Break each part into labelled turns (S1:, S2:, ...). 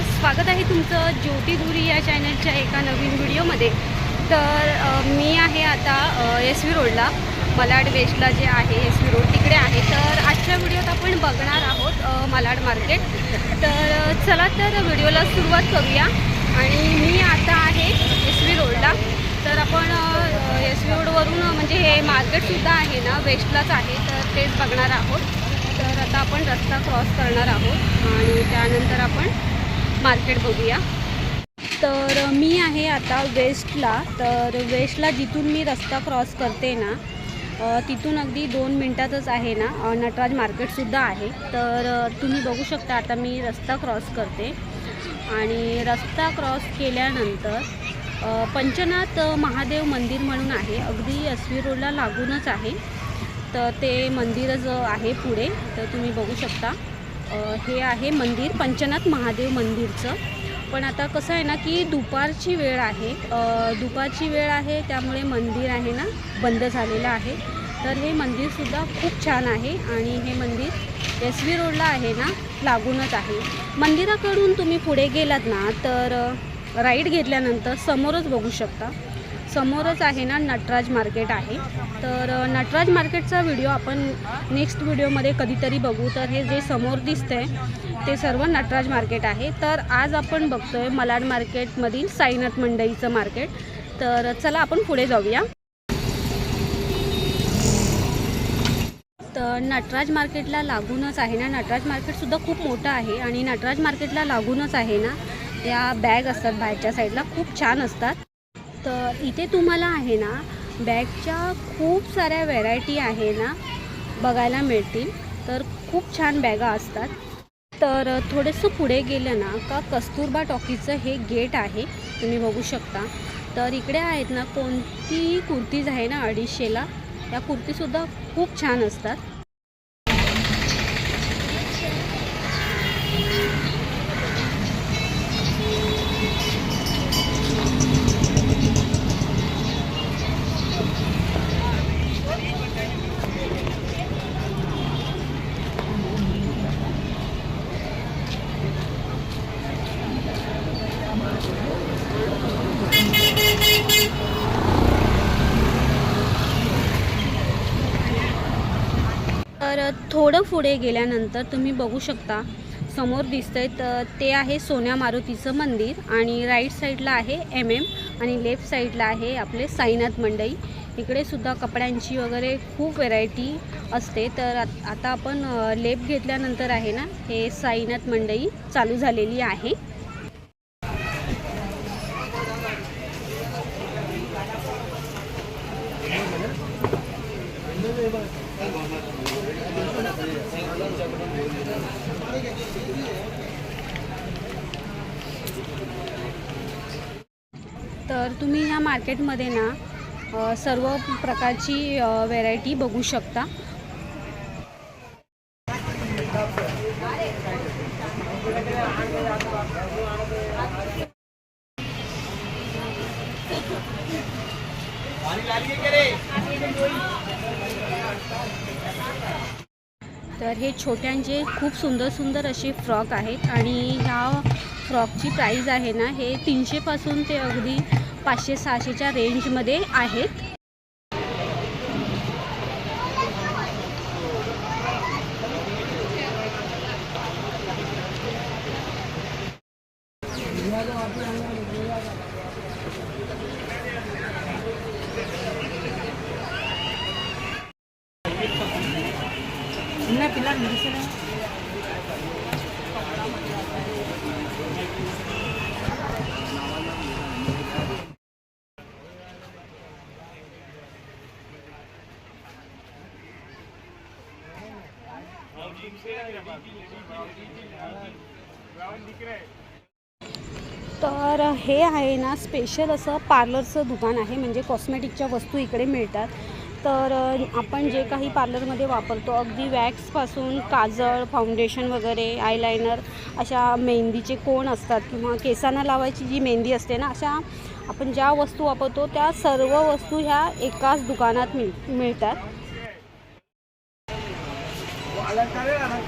S1: स्वागत आहे तुमचं ज्योती दुरी या चॅनलच्या एका नवीन व्हिडिओमध्ये तर मी आहे आता एस व्ही रोडला मलाड वेस्टला जे आहे एस व्ही रोड तिकडे आहे. तर आजच्या व्हिडिओत आपण बघणार आहोत मलाड मार्केट तर चला तर व्हिडिओला सुरुवात करूया. आणि मी आता आहे एस व्ही रोडला तर आपण एस व्ही रोडवरून म्हणजे हे मार्केटसुद्धा आहे ना वेस्टलाच आहे. तर तेच बघणार आहोत. तर आता आपण रस्ता क्रॉस करणार आहोत. आणि त्यानंतर आपण मार्केट बघूया. तर मी आहे आता वेस्टला. तर वेस्टला जिथून मी रस्ता क्रॉस करते ना तिथून अगदी दोन मिनटातच आहे ना नटराज मार्केटसुद्धा आहे. तर तुम्ही बघू शकता आता मी रस्ता क्रॉस करते. आणि रस्ता क्रॉस केल्यानंतर पंचनाथ महादेव मंदिर म्हणून आहे. अगदी अस्वी रोडला लागूनच आहे. तर ते मंदिरच आहे पुढे. तर तुम्ही बघू शकता. हे आहे मंदिर पंचनाथ महादेव मंदिरचं. पण आता कसं आहे ना की दुपारची वेळ आहे. दुपारची वेळ आहे त्यामुळे मंदिर आहे ना बंद झालेलं आहे. तर हे मंदिरसुद्धा खूप छान आहे आणि हे मंदिर एस व्ही रोडला आहे ना लागूनच आहे. मंदिराकडून तुम्ही पुढे गेलात ना तर राईड घेतल्यानंतर समोरच बघू शकता. समोरच आहे ना नटराज मार्केट आहे. तर नटराज मार्केटचा व्हिडिओ आपण नेक्स्ट व्हिडिओमध्ये कधीतरी बघू. तर हे जे समोर दिसतंय ते सर्व नटराज मार्केट आहे. तर आज आपण बघतोय मलाड मार्केटमधील साईनाथ मंडईचं मार्केट. तर चला आपण पुढे जाऊया. तर नटराज मार्केटला लागूनच आहे ना नटराज मार्केटसुद्धा खूप मोठं आहे आणि नटराज मार्केटला लागूनच आहे ना या बॅग असतात बाहेरच्या साईडला खूप छान असतात. तर इथे तुम्हाला आहे ना बॅगच्या खूप साऱ्या व्हेरायटी आहे ना बघायला मिळतील. तर खूप छान बॅगा असतात. तर थोडंसं पुढे गेलं ना का कस्तुरबा टॉकीचं हे गेट आहे तुम्ही बघू शकता. तर इकडे आहेत ना कोणती कुर्तीज आहे ना अडीचशेला या कुर्तीसुद्धा खूप छान असतात. तर थोडं पुढे गेल्यानंतर तुम्ही बघू शकता समोर दिसतंय तर ते आहे सोन्या मारुतीचं मंदिर आणि राईट साईडला आहे एम एम आणि लेफ्ट साईडला आहे आपले साईनाथ मंडई. इकडे सुद्धा कपड्यांची वगैरे खूप व्हेरायटी असते. तर आत- आता आपण लेप घेतल्यानंतर आहे ना हे साईनाथ मंडई चालू झालेली आहे. तर तुम्ही ह्या मार्केटमध्ये ना सर्व प्रकारची व्हेरायटी बघू शकता. तर हे छोट्यांचे खूप सुंदर सुंदर असे फ्रॉक आहेत. आणि ह्या फ्रॉकची प्राईज आहे ना हे तीनशेपासून ते अगदी पाचशे सहाशेच्या रेंजमध्ये आहेत. तर हे आहे ना स्पेशल असं पार्लरचं दुकान आहे. म्हणजे कॉस्मेटिकच्या वस्तू इकडे मिळतात. तर आपण जे काही पार्लरमध्ये वापरतो अगदी वॅक्सपासून काजळ फाउंडेशन वगैरे आयलायनर अशा मेहंदीचे कोण असतात किंवा केसांना लावायची जी मेहंदी असते ना अशा आपण ज्या वस्तू वापरतो त्या सर्व वस्तू ह्या एकाच दुकानात मिळ मिळतात.
S2: हो,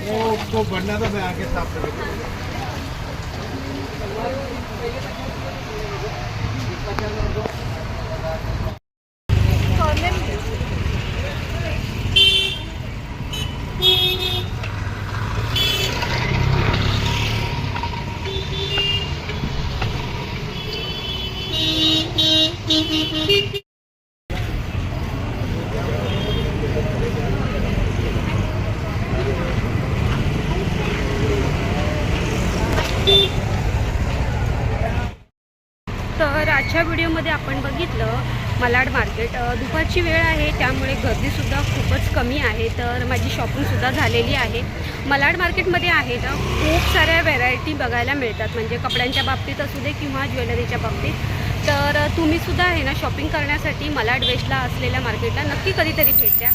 S3: वो उसको बनना था मैं आके साफ करके
S1: तर आजच्या व्हिडिओमध्ये आपण बघितलं मलाड मार्केट दुपारची वेळ आहे त्यामुळे गर्दीसुद्धा खूपच कमी आहे. तर माझी शॉपिंगसुद्धा झालेली आहे. मलाड मार्केटमध्ये आहे ना खूप साऱ्या व्हेरायटी बघायला मिळतात. म्हणजे कपड्यांच्या बाबतीत असू दे किंवा ज्वेलरीच्या बाबतीत. तर तुम्हीसुद्धा आहे ना शॉपिंग करण्यासाठी मलाड वेस्टला असलेल्या मार्केटला नक्की कधीतरी भेट द्या.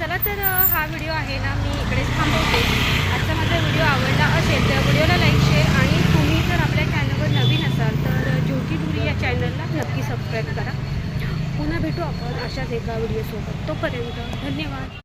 S1: चला तर हा व्हिडिओ आहे ना मी इकडेच थांब आजचा माझा व्हिडिओ आवडला असेल तर व्हिडिओला लाईक शेअर आणि तुम्ही जर आपल्या चॅनलवर नवीन असाल तर ज्योती धुरी या चॅनलला नक्की सबस्क्राईब करा पुन्हा भेटू आपण अशाच एका व्हिडिओसोबत? तोपर्यंत धन्यवाद.